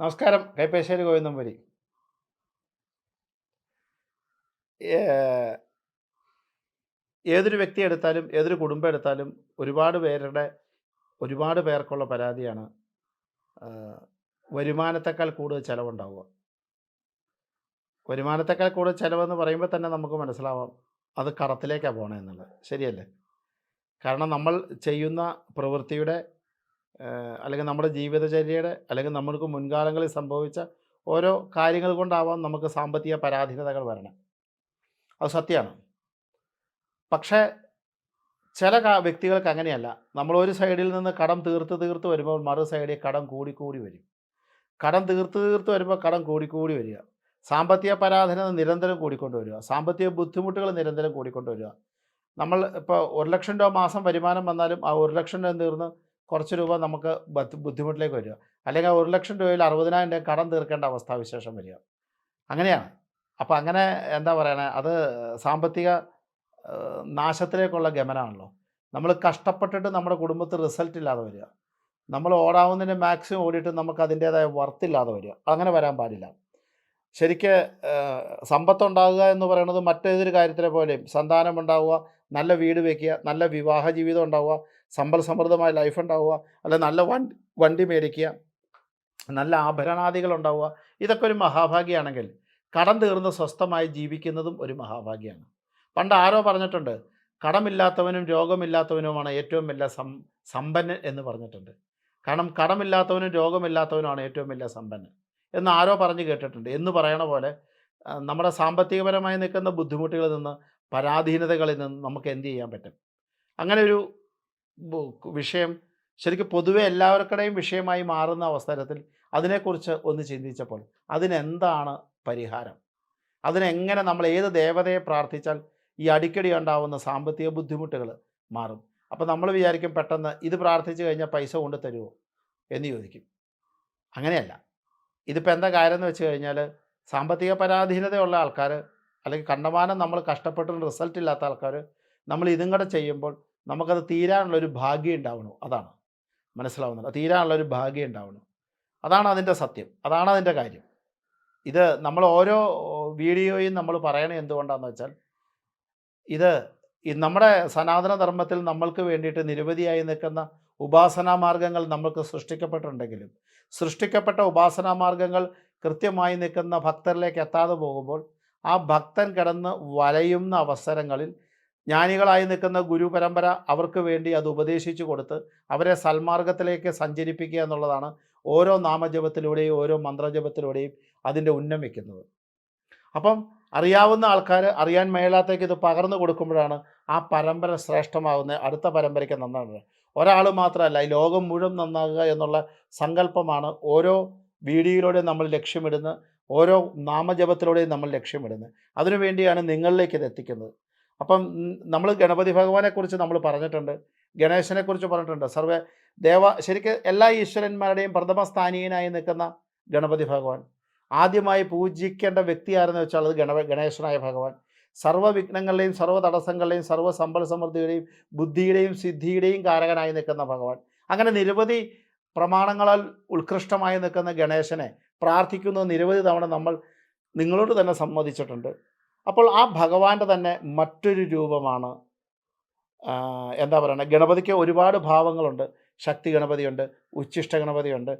നമസ്കാരം. കൈപ്പേശ്ശേരി ഗോവിന്ദംപുരി ഏതൊരു വ്യക്തി എടുത്താലും ഏതൊരു കുടുംബം എടുത്താലും ഒരുപാട് പേരുടെ ഒരുപാട് പേർക്കുള്ള പരാതിയാണ് വരുമാനത്തെക്കാൾ കൂടുതൽ ചിലവുണ്ടാവുക. വരുമാനത്തെക്കാൾ കൂടുതൽ ചിലവെന്ന് പറയുമ്പോൾ തന്നെ നമുക്ക് മനസ്സിലാവാം അത് കടത്തിലേക്കാണ് പോകണേ എന്നുള്ളത്. ശരിയല്ലേ? കാരണം നമ്മൾ ചെയ്യുന്ന പ്രവൃത്തിയുടെ അല്ലെങ്കിൽ നമ്മുടെ ജീവിതചര്യയുടെ അല്ലെങ്കിൽ നമ്മൾക്ക് മുൻകാലങ്ങളിൽ സംഭവിച്ച ഓരോ കാര്യങ്ങൾ കൊണ്ടാവാം നമുക്ക് സാമ്പത്തിക പരാധീനതകൾ വരണം. അത് സത്യമാണ്. പക്ഷേ ചില വ്യക്തികൾക്ക് അങ്ങനെയല്ല. നമ്മൾ ഒരു സൈഡിൽ നിന്ന് കടം തീർത്ത് തീർത്ത് വരുമ്പോൾ മറു സൈഡിൽ കടം കൂടിക്കൂടി കൂടി വരും. കടം തീർത്ത് തീർത്ത് വരുമ്പോൾ കടം കൂടിക്കൂടി കൂടി വരിക. സാമ്പത്തിക പരാധീനത നിരന്തരം കൂടിക്കൊണ്ട് വരിക. സാമ്പത്തിക ബുദ്ധിമുട്ടുകൾ നിരന്തരം കൂടിക്കൊണ്ട് വരിക. നമ്മൾ ഇപ്പോൾ ഒരു ലക്ഷം രൂപ മാസം വരുമാനം വന്നാലും ആ ഒരു ലക്ഷം രൂപ തീർന്ന് കുറച്ച് രൂപ നമുക്ക് ബുദ്ധിമുട്ടിലേക്ക് വരിക. അല്ലെങ്കിൽ ഒരു ലക്ഷം രൂപയിൽ അറുപതിനായിരം രൂപ കടം തീർക്കേണ്ട അവസ്ഥാവിശേഷം വരിക. അങ്ങനെയാണ്. അപ്പോൾ അങ്ങനെ എന്താ പറയണേ? അത് സാമ്പത്തിക നാശത്തിലേക്കുള്ള ഗമനമാണല്ലോ നമ്മൾ കഷ്ടപ്പെട്ടിട്ട് നമ്മുടെ കുടുംബത്തിൽ റിസൾട്ട് ഇല്ലാതെ വരിക. നമ്മൾ ഓടാവുന്നതിന് മാക്സിമം ഓടിയിട്ട് നമുക്ക് അതിന്റേതായ വർത്ത് ഇല്ലാതെ വരിക. അങ്ങനെ വരാൻ പാടില്ല. ശരിക്ക് സമ്പത്തുണ്ടാകുക എന്ന് പറയുന്നത് മറ്റേതൊരു കാര്യത്തിലെ പോലെയും. സന്താനം ഉണ്ടാവുക നല്ല വീട് വയ്ക്കുക നല്ല വിവാഹ ജീവിതം ഉണ്ടാവുക സമ്പൽ സമൃദ്ധമായ ലൈഫ് ഉണ്ടാവുക. അല്ലെ നല്ല വണ്ടി വണ്ടി മേടിക്കുക. നല്ല ആഭരണാദികൾ ഉണ്ടാവുക. ഇതൊക്കെ ഒരു മഹാഭാഗ്യമാണെങ്കിൽ കടം തീർന്ന് സ്വസ്ഥമായി ജീവിക്കുന്നതും ഒരു മഹാഭാഗ്യമാണ് പണ്ട് ആരോ പറഞ്ഞിട്ടുണ്ട് കടമില്ലാത്തവനും രോഗമില്ലാത്തവനുമാണ് ഏറ്റവും വലിയ സം സമ്പന്നൻ എന്ന് പറഞ്ഞിട്ടുണ്ട്. കാരണം കടമില്ലാത്തവനും രോഗമില്ലാത്തവനുമാണ് ഏറ്റവും വലിയ സമ്പന്നൻ. എന്ന് ആരോ പറഞ്ഞു കേട്ടിട്ടുണ്ട്. എന്ന് പറയണ പോലെ നമ്മുടെ സാമ്പത്തികപരമായി നിൽക്കുന്ന ബുദ്ധിമുട്ടുകളിൽ നിന്ന് പരാധീനതകളിൽ നിന്ന് നമുക്ക് എന്ത് ചെയ്യാൻ പറ്റും? അങ്ങനെ ഒരു വിഷയം ശരിക്കും പൊതുവെ എല്ലാവർക്കിടെയും വിഷയമായി മാറുന്ന അവസരത്തിൽ അതിനെക്കുറിച്ച് ഒന്ന് ചിന്തിച്ചപ്പോൾ അതിനെന്താണ് പരിഹാരം? അതിനെങ്ങനെ നമ്മൾ ഏത് ദേവതയെ പ്രാർത്ഥിച്ചാൽ ഈ അടിക്കടി ഉണ്ടാവുന്ന സാമ്പത്തിക ബുദ്ധിമുട്ടുകൾ മാറും? അപ്പോൾ നമ്മൾ വിചാരിക്കും പെട്ടെന്ന് ഇത് പ്രാർത്ഥിച്ചു കഴിഞ്ഞാൽ പൈസ കൊണ്ട് തരുമോ എന്ന് ചോദിക്കും. അങ്ങനെയല്ല. ഇതിപ്പോൾ എന്താ കാര്യം എന്ന് വെച്ച് കഴിഞ്ഞാൽ സാമ്പത്തിക പരാധീനതയുള്ള ആൾക്കാർ അല്ലെങ്കിൽ കണ്ടമാനം നമ്മൾ കഷ്ടപ്പെട്ടും റിസൾട്ട് ഇല്ലാത്ത ആൾക്കാർ നമ്മൾ ഇതും കൂടെ ചെയ്യുമ്പോൾ നമുക്കത് തീരാനുള്ളൊരു ഭാഗ്യം ഉണ്ടാവണം. അതാണ്. മനസ്സിലാവുന്നത് തീരാനുള്ളൊരു ഭാഗ്യം ഉണ്ടാവണം. അതാണ് അതിന്റെ സത്യം. അതാണ് അതിന്റെ കാര്യം. ഇത് നമ്മൾ ഓരോ വീഡിയോയും നമ്മൾ പറയണത് എന്തുകൊണ്ടാണെന്ന് വെച്ചാൽ ഇത് നമ്മുടെ സനാതന ധർമ്മത്തിൽ നമ്മൾക്ക് വേണ്ടിയിട്ട് നിരവധിയായി നിൽക്കുന്ന ഉപാസനാ മാർഗങ്ങൾ നമ്മൾക്ക് സൃഷ്ടിക്കപ്പെട്ടിട്ടുണ്ടെങ്കിലും സൃഷ്ടിക്കപ്പെട്ട ഉപാസനാ മാർഗങ്ങൾ കൃത്യമായി നിൽക്കുന്ന ഭക്തരിലേക്ക് എത്താതെ പോകുമ്പോൾ ആ ഭക്തൻ കിടന്ന് വലയുന്ന അവസരങ്ങളിൽ ജ്ഞാനികളായി നിൽക്കുന്ന ഗുരു പരമ്പര അവർക്ക് വേണ്ടി അത് ഉപദേശിച്ചു കൊടുത്ത് അവരെ സൽമാർഗത്തിലേക്ക് സഞ്ചരിപ്പിക്കുക എന്നുള്ളതാണ് ഓരോ നാമജപത്തിലൂടെയും ഓരോ മന്ത്രജപത്തിലൂടെയും അതിന്റെ ഉന്നം വയ്ക്കുന്നത്. അപ്പം അറിയാവുന്ന ആൾക്കാർ അറിയാൻ മേലാത്തേക്ക് ഇത് പകർന്നു കൊടുക്കുമ്പോഴാണ് ആ പരമ്പര ശ്രേഷ്ഠമാകുന്നത്. അടുത്ത പരമ്പരയ്ക്ക് നന്നാകുന്നത് ഒരാൾ മാത്രമല്ല ഈ ലോകം മുഴുവൻ നന്നാകുക എന്നുള്ള സങ്കല്പമാണ് ഓരോ വീഡിയോയിലൂടെ നമ്മൾ ലക്ഷ്യമിടുന്നത് ഓരോ നാമജപത്തിലൂടെയും നമ്മൾ ലക്ഷ്യമിടുന്നത്. അതിനുവേണ്ടിയാണ് നിങ്ങളിലേക്ക് ഇത് എത്തിക്കുന്നത്. അപ്പം നമ്മൾ ഗണപതി ഭഗവാനെക്കുറിച്ച് നമ്മൾ പറഞ്ഞിട്ടുണ്ട്. ഗണേശനെക്കുറിച്ച് പറഞ്ഞിട്ടുണ്ട്. സർവേ ദേവ ശരിക്കും എല്ലാ ഈശ്വരന്മാരുടെയും പ്രഥമസ്ഥാനീയനായി നിൽക്കുന്ന ഗണപതി ഭഗവാൻ. ആദ്യമായി പൂജിക്കേണ്ട വ്യക്തി ആരെന്ന് വെച്ചാൽ അത് ഗണ ഗണേശനായ ഭഗവാൻ. സർവ വിഘ്നങ്ങളുടെയും സർവ തടസ്സങ്ങളുടെയും സർവ സമ്പൽ സമൃദ്ധിയുടെയും ബുദ്ധിയുടെയും സിദ്ധിയുടെയും കാരകനായി നിൽക്കുന്ന ഭഗവാൻ. അങ്ങനെ നിരവധി പ്രമാണങ്ങളാൽ ഉത്കൃഷ്ടമായി നിൽക്കുന്ന ഗണേശനെ പ്രാർത്ഥിക്കുന്നത് നിരവധി തവണ നമ്മൾ നിങ്ങളോട് തന്നെ സമ്മതിച്ചിട്ടുണ്ട് അപ്പോൾ ആ ഭഗവാന്റെ തന്നെ മറ്റൊരു രൂപമാണ് എന്താ പറയുക ഗണപതിക്ക് ഒരുപാട് ഭാവങ്ങളുണ്ട്. ശക്തി ഗണപതിയുണ്ട് ഉച്ഛിഷ്ട ഗണപതിയുണ്ട്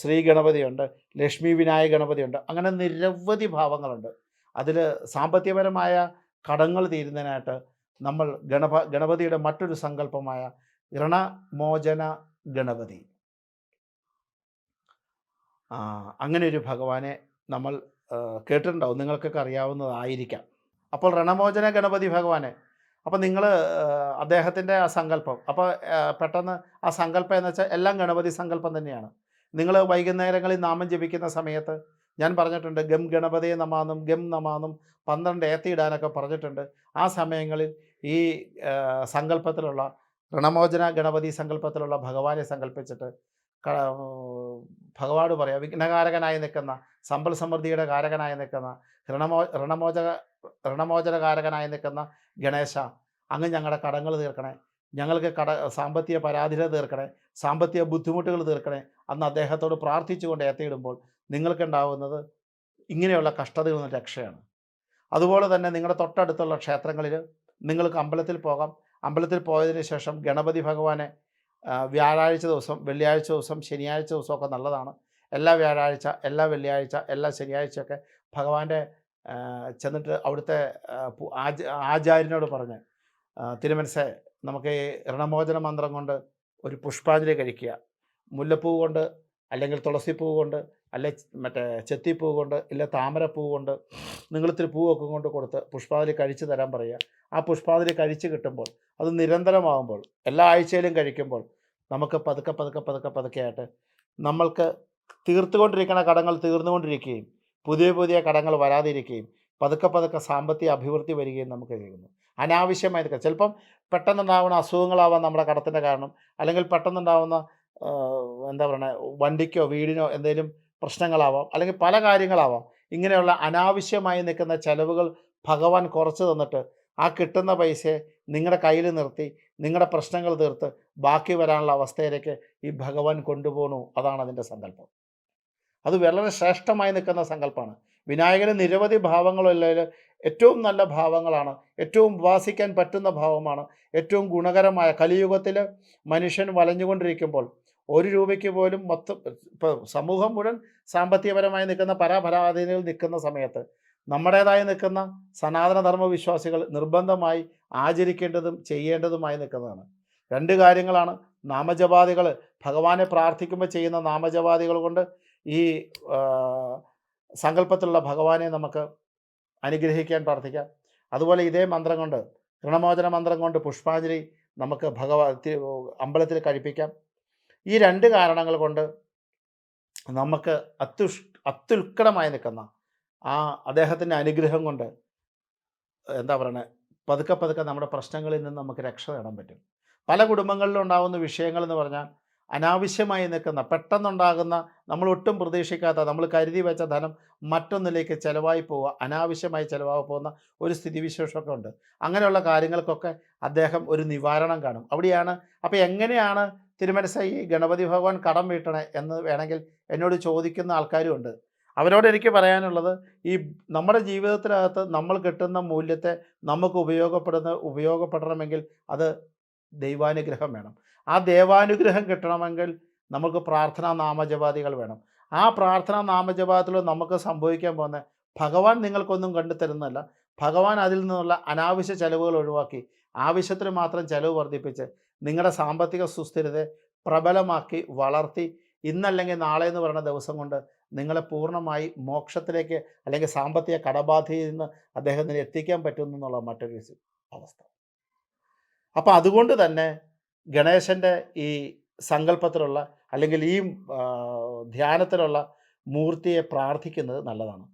ശ്രീ ഗണപതിയുണ്ട് ലക്ഷ്മി വിനായക ഗണപതിയുണ്ട് അങ്ങനെ നിരവധി ഭാവങ്ങളുണ്ട്. അതിൽ സാമ്പത്തികപരമായ കടങ്ങൾ തീരുന്നതിനായിട്ട് നമ്മൾ ഗണപ ഗണപതിയുടെ മറ്റൊരു സങ്കല്പമായ ഋണമോചന ഗണപതി. അങ്ങനെ ഒരു ഭഗവാനെ നമ്മൾ കേട്ടിട്ടുണ്ടാവും. നിങ്ങൾക്കൊക്കെ അറിയാവുന്നതായിരിക്കാം. അപ്പോൾ റണമോചന ഗണപതി ഭഗവാനെ അപ്പോൾ നിങ്ങൾ അദ്ദേഹത്തിന്റെ ആ സങ്കല്പം അപ്പോൾ പെട്ടെന്ന് ആ സങ്കല്പം എന്ന് വെച്ചാൽ എല്ലാം ഗണപതി സങ്കല്പം തന്നെയാണ്. നിങ്ങൾ വൈകുന്നേരങ്ങളിൽ നാമം ജപിക്കുന്ന സമയത്ത് ഞാൻ പറഞ്ഞിട്ടുണ്ട് ഗം ഗണപതിയെ നമാന്നും ഗം നമാന്നും പന്ത്രണ്ട് ഏത്തിയിടാനൊക്കെ പറഞ്ഞിട്ടുണ്ട്. ആ സമയങ്ങളിൽ ഈ സങ്കല്പത്തിലുള്ള ഋണമോചന ഗണപതി സങ്കല്പത്തിലുള്ള ഭഗവാനെ സങ്കല്പിച്ചിട്ട് ഭഗവാട് പറയാം വിഘ്നകാരകനായി നിൽക്കുന്ന സമ്പൽ സമൃദ്ധിയുടെ കാരകനായി നിൽക്കുന്ന ഋണമോ ഋണമോചക ഋണമോചനകാരകനായി നിൽക്കുന്ന ഗണേശ അങ്ങ് ഞങ്ങളുടെ കടങ്ങൾ തീർക്കണേ. ഞങ്ങൾക്ക് കട സാമ്പത്തിക പരാധീനത തീർക്കണേ. സാമ്പത്തിക ബുദ്ധിമുട്ടുകൾ തീർക്കണേ. അന്ന് അദ്ദേഹത്തോട് പ്രാർത്ഥിച്ചുകൊണ്ട് ഏത്തയിടുമ്പോൾ നിങ്ങൾക്കുണ്ടാവുന്നത് ഇങ്ങനെയുള്ള കഷ്ടതയിൽ നിന്ന് രക്ഷയാണ്. അതുപോലെ തന്നെ നിങ്ങളുടെ തൊട്ടടുത്തുള്ള ക്ഷേത്രങ്ങളിൽ നിങ്ങൾക്ക് അമ്പലത്തിൽ പോകാം. അമ്പലത്തിൽ പോയതിന് ശേഷം ഗണപതി ഭഗവാനെ വ്യാഴാഴ്ച ദിവസം വെള്ളിയാഴ്ച ദിവസം ശനിയാഴ്ച ദിവസമൊക്കെ നല്ലതാണ്. എല്ലാ വ്യാഴാഴ്ച എല്ലാ വെള്ളിയാഴ്ച എല്ലാ ശനിയാഴ്ചയൊക്കെ ഭഗവാന്റെ ചെന്നിട്ട് അവിടുത്തെ ആച- ആചാര്യനോട് പറഞ്ഞ് തിരുമനസെ നമുക്ക് ഈ ഋണമോചന മന്ത്രം കൊണ്ട് ഒരു പുഷ്പാഞ്ജലി കഴിക്കുക. മുല്ലപ്പൂ കൊണ്ട് അല്ലെങ്കിൽ തുളസിപ്പൂ കൊണ്ട് അല്ലെ മറ്റേ ചെത്തിപ്പൂ കൊണ്ട് ഇല്ല താമരപ്പൂ കൊണ്ട് നിങ്ങളിത്തിരി പൂവൊക്കെ കൊണ്ട് കൊടുത്ത് പുഷ്പാതിരി കഴിച്ചു തരാൻ പറയുക. ആ പുഷ്പാതിരി കഴിച്ച് കിട്ടുമ്പോൾ അത് നിരന്തരമാകുമ്പോൾ എല്ലാ ആഴ്ചയിലും കഴിക്കുമ്പോൾ നമുക്ക് പതുക്കെ പതുക്കെ പതുക്കെ പതുക്കെ ആയിട്ട് നമ്മൾക്ക് തീർത്തുകൊണ്ടിരിക്കുന്ന കടങ്ങൾ തീർന്നുകൊണ്ടിരിക്കുകയും പുതിയ പുതിയ കടങ്ങൾ വരാതിരിക്കുകയും പതുക്കെ പതുക്കെ സാമ്പത്തിക അഭിവൃദ്ധി വരികയും നമുക്ക് ചെയ്യുന്നു. അനാവശ്യമായി നിൽക്കുക ചിലപ്പം പെട്ടെന്നുണ്ടാവുന്ന അസുഖങ്ങളാവാം നമ്മുടെ കടത്തിന്റെ കാരണം അല്ലെങ്കിൽ പെട്ടെന്നുണ്ടാവുന്ന എന്താ പറയുക വണ്ടിക്കോ വീടിനോ എന്തെങ്കിലും പ്രശ്നങ്ങളാവാം അല്ലെങ്കിൽ പല കാര്യങ്ങളാവാം. ഇങ്ങനെയുള്ള അനാവശ്യമായി നിൽക്കുന്ന ചെലവുകൾ ഭഗവാൻ കുറച്ച് തന്നിട്ട് ആ കിട്ടുന്ന പൈസയെ നിങ്ങളുടെ കയ്യിൽ നിർത്തി നിങ്ങളുടെ പ്രശ്നങ്ങൾ തീർത്ത് ബാക്കി വരാനുള്ള അവസ്ഥയിലേക്ക് ഈ ഭഗവാൻ കൊണ്ടുപോകണു അതാണ് അതിന്റെ സങ്കല്പം. അത് വളരെ ശ്രേഷ്ഠമായി നിൽക്കുന്ന സങ്കല്പമാണ് വിനായകന് നിരവധി ഭാവങ്ങളുള്ളതിൽ ഏറ്റവും നല്ല ഭാവങ്ങളാണ്. ഏറ്റവും ഉപാസിക്കാൻ പറ്റുന്ന ഭാവമാണ്. ഏറ്റവും ഗുണകരമായ കലിയുഗത്തിൽ മനുഷ്യൻ വലഞ്ഞുകൊണ്ടിരിക്കുമ്പോൾ ഒരു രൂപയ്ക്ക് പോലും മൊത്തം ഇപ്പം സമൂഹം മുഴുവൻ സാമ്പത്തികപരമായി നിൽക്കുന്ന പരാപരാധീനയിൽ നിൽക്കുന്ന സമയത്ത് നമ്മുടേതായി നിൽക്കുന്ന സനാതനധർമ്മ വിശ്വാസികൾ നിർബന്ധമായി ആചരിക്കേണ്ടതും ചെയ്യേണ്ടതുമായി നിൽക്കുന്നതാണ്. രണ്ട് കാര്യങ്ങളാണ് നാമജപാദികൾ ഭഗവാനെ പ്രാർത്ഥിക്കുമ്പോൾ ചെയ്യുന്ന നാമജപാദികൾ കൊണ്ട് ഈ സങ്കല്പത്തിലുള്ള ഭഗവാനെ നമുക്ക് അനുഗ്രഹിക്കാൻ പ്രാർത്ഥിക്കാം. അതുപോലെ ഇതേ മന്ത്രം കൊണ്ട് ഋണമോചന മന്ത്രം കൊണ്ട് പുഷ്പാഞ്ജലി നമുക്ക് ഭഗവാ അമ്പലത്തിൽ കഴിപ്പിക്കാം. ഈ രണ്ട് കാരണങ്ങൾ കൊണ്ട് നമുക്ക് അത്യുഷ് അത്യുൽക്കടമായി നിൽക്കുന്ന ആ അദ്ദേഹത്തിന്റെ അനുഗ്രഹം കൊണ്ട് എന്താ പറയണേ പതുക്കെ പതുക്കെ നമ്മുടെ പ്രശ്നങ്ങളിൽ നിന്ന് നമുക്ക് രക്ഷ നേടാൻ പറ്റും. പല കുടുംബങ്ങളിലും ഉണ്ടാകുന്ന വിഷയങ്ങൾ എന്ന് പറഞ്ഞാൽ അനാവശ്യമായി നിൽക്കുന്ന പെട്ടെന്നുണ്ടാകുന്ന നമ്മൾ ഒട്ടും പ്രതീക്ഷിക്കാത്ത നമ്മൾ കരുതി വെച്ച ധനം മറ്റൊന്നിലേക്ക് ചിലവായി പോവുക അനാവശ്യമായി ചിലവായി പോകുന്ന ഒരു സ്ഥിതിവിശേഷമൊക്കെ ഉണ്ട്. അങ്ങനെയുള്ള കാര്യങ്ങൾക്കൊക്കെ അദ്ദേഹം ഒരു നിവാരണം കാണും. അവിടെയാണ് അപ്പോൾ എങ്ങനെയാണ് തിരുമനസ ഗണപതി ഭഗവാൻ കടം വീട്ടണേ എന്ന് വേണമെങ്കിൽ എന്നോട് ചോദിക്കുന്ന ആൾക്കാരും ഉണ്ട് അവരോട് എനിക്ക് പറയാനുള്ളത് ഈ നമ്മുടെ ജീവിതത്തിനകത്ത് നമ്മൾ കിട്ടുന്ന മൂല്യത്തെ നമുക്ക് ഉപയോഗപ്പെടുന്ന ഉപയോഗപ്പെടണമെങ്കിൽ അത് ദൈവാനുഗ്രഹം വേണം. ആ ദൈവാനുഗ്രഹം കിട്ടണമെങ്കിൽ നമുക്ക് പ്രാർത്ഥനാ നാമജപാദികൾ വേണം. ആ പ്രാർത്ഥനാ നാമജപാതിൽ നമുക്ക് സംഭവിക്കാൻ പോകുന്ന ഭഗവാൻ നിങ്ങൾക്കൊന്നും കണ്ടു തരുന്നതല്ല. ഭഗവാൻ അതിൽ നിന്നുള്ള അനാവശ്യ ചെലവുകൾ ഒഴിവാക്കി ആവശ്യത്തിന് മാത്രം ചെലവ് വർദ്ധിപ്പിച്ച് നിങ്ങളുടെ സാമ്പത്തിക സുസ്ഥിരതയെ പ്രബലമാക്കി വളർത്തി ഇന്നല്ലെങ്കിൽ നാളെ എന്ന് പറയുന്ന ദിവസം കൊണ്ട് നിങ്ങളെ പൂർണമായി മോക്ഷത്തിലേക്ക് അല്ലെങ്കിൽ സാമ്പത്തിക കടബാധയിൽ നിന്ന് അദ്ദേഹത്തിന് എത്തിക്കാൻ പറ്റുന്നു എന്നുള്ള മറ്റൊരു അവസ്ഥ. അപ്പോൾ അതുകൊണ്ട് തന്നെ ഗണേശന്റെ ഈ സങ്കല്പത്തിലുള്ള അല്ലെങ്കിൽ ഈ ധ്യാനത്തിലുള്ള മൂർത്തിയെ പ്രാർത്ഥിക്കുന്നത് നല്ലതാണ്.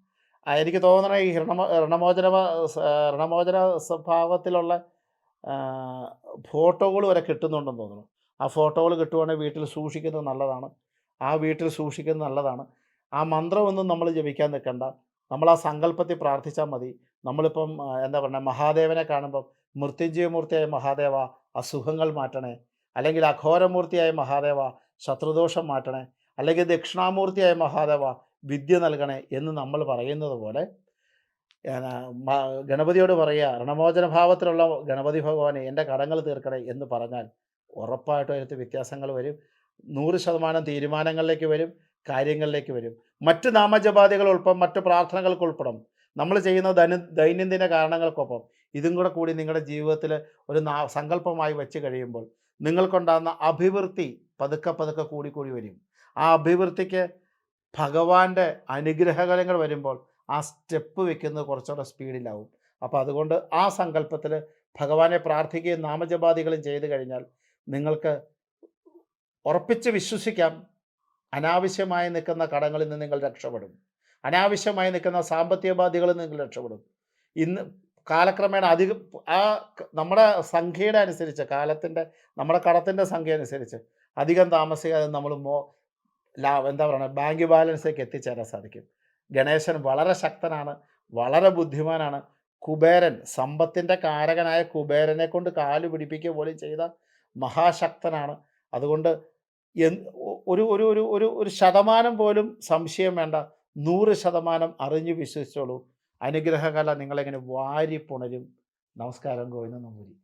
എനിക്ക് തോന്നണ ഈ ഋണമോ ഋണമോചന ഋണമോചന സ്വഭാവത്തിലുള്ള ഫോട്ടോകൾ വരെ കിട്ടുന്നുണ്ടെന്ന് തോന്നുന്നു. ആ ഫോട്ടോകൾ കിട്ടുവാണെങ്കിൽ വീട്ടിൽ സൂക്ഷിക്കുന്നത് നല്ലതാണ്. ആ വീട്ടിൽ സൂക്ഷിക്കുന്നത് നല്ലതാണ്. ആ മന്ത്രമൊന്നും നമ്മൾ ജപിക്കാൻ നിൽക്കണ്ട. നമ്മൾ ആ സങ്കല്പത്തിൽ പ്രാർത്ഥിച്ചാൽ മതി. നമ്മളിപ്പം എന്താ പറയുക മഹാദേവനെ കാണുമ്പം മൃത്യുഞ്ജയമൂർത്തിയായ മഹാദേവ അസുഖങ്ങൾ മാറ്റണേ. അല്ലെങ്കിൽ അഘോരമൂർത്തിയായ മഹാദേവ ശത്രുദോഷം മാറ്റണേ. അല്ലെങ്കിൽ ദക്ഷിണാമൂർത്തിയായ മഹാദേവ വിദ്യ നൽകണേ എന്ന് നമ്മൾ പറയുന്നത് പോലെ ഗണപതിയോട് പറയുക ഋണമോചന ഭാവത്തിലുള്ള ഗണപതി ഭഗവാനെ എന്റെ കടങ്ങൾ തീർക്കണേ എന്ന് പറഞ്ഞാൽ ഉറപ്പായിട്ടും അതിനകത്ത് വ്യത്യാസങ്ങൾ വരും. നൂറ് ശതമാനം തീരുമാനങ്ങളിലേക്ക് വരും കാര്യങ്ങളിലേക്ക് വരും. മറ്റ് നാമജപാദികൾ ഉൾപ്പം മറ്റ് പ്രാർത്ഥനകൾക്ക് ഉൾപ്പെടും. നമ്മൾ ചെയ്യുന്ന ദൈന ദൈനംദിന കാരണങ്ങൾക്കൊപ്പം ഇതും കൂടെ കൂടി നിങ്ങളുടെ ജീവിതത്തിൽ ഒരു നാ സങ്കല്പമായി വെച്ച് കഴിയുമ്പോൾ നിങ്ങൾക്കുണ്ടാകുന്ന അഭിവൃദ്ധി പതുക്കെ പതുക്കെ കൂടിക്കൂടി കൂടി വരും. ആ അഭിവൃദ്ധിക്ക് ഭഗവാന്റെ അനുഗ്രഹകരങ്ങൾ വരുമ്പോൾ ആ സ്റ്റെപ്പ് വെക്കുന്നത് കുറച്ചുകൂടെ സ്പീഡിലാവും അപ്പോൾ അതുകൊണ്ട് ആ സങ്കല്പത്തിൽ ഭഗവാനെ പ്രാർത്ഥിക്കുകയും നാമജപാദികളും ചെയ്തു കഴിഞ്ഞാൽ നിങ്ങൾക്ക് ഉറപ്പിച്ച് വിശ്വസിക്കാം അനാവശ്യമായി നിൽക്കുന്ന കടങ്ങളിൽ നിന്ന് നിങ്ങൾ രക്ഷപ്പെടും. അനാവശ്യമായി നിൽക്കുന്ന സാമ്പത്തിക ബാധ്യതകളിൽ നിങ്ങൾ രക്ഷപ്പെടും. ഇന്ന് കാലക്രമേണ അധികം ആ നമ്മുടെ സംഖ്യയുടെ അനുസരിച്ച് കാലത്തിന്റെ നമ്മുടെ കടത്തിന്റെ സംഖ്യ അനുസരിച്ച് അധികം താമസിക്കാതെ നമ്മൾ മോ ലാ എന്താ പറയുക ബാങ്ക് ബാലൻസിലേക്ക് എത്തിച്ചേരാൻ സാധിക്കും. ഗണേശൻ വളരെ ശക്തനാണ് വളരെ ബുദ്ധിമാനാണ്. കുബേരൻ സമ്പത്തിന്റെ കാരകനായ കുബേരനെ കൊണ്ട് കാൽ പിടിപ്പിക്കുക പോലും ചെയ്ത മഹാശക്തനാണ്. അതുകൊണ്ട് ഒരു ഒരു ഒരു ഒരു ഒരു ശതമാനം പോലും സംശയം വേണ്ട. നൂറ് ശതമാനം അറിഞ്ഞു വിശ്വസിച്ചോളൂ. അനുഗ്രഹകല നിങ്ങളെങ്ങനെ വാരി പുണരും നമസ്കാരം ഗോവിന്ദ നമ്പൂരി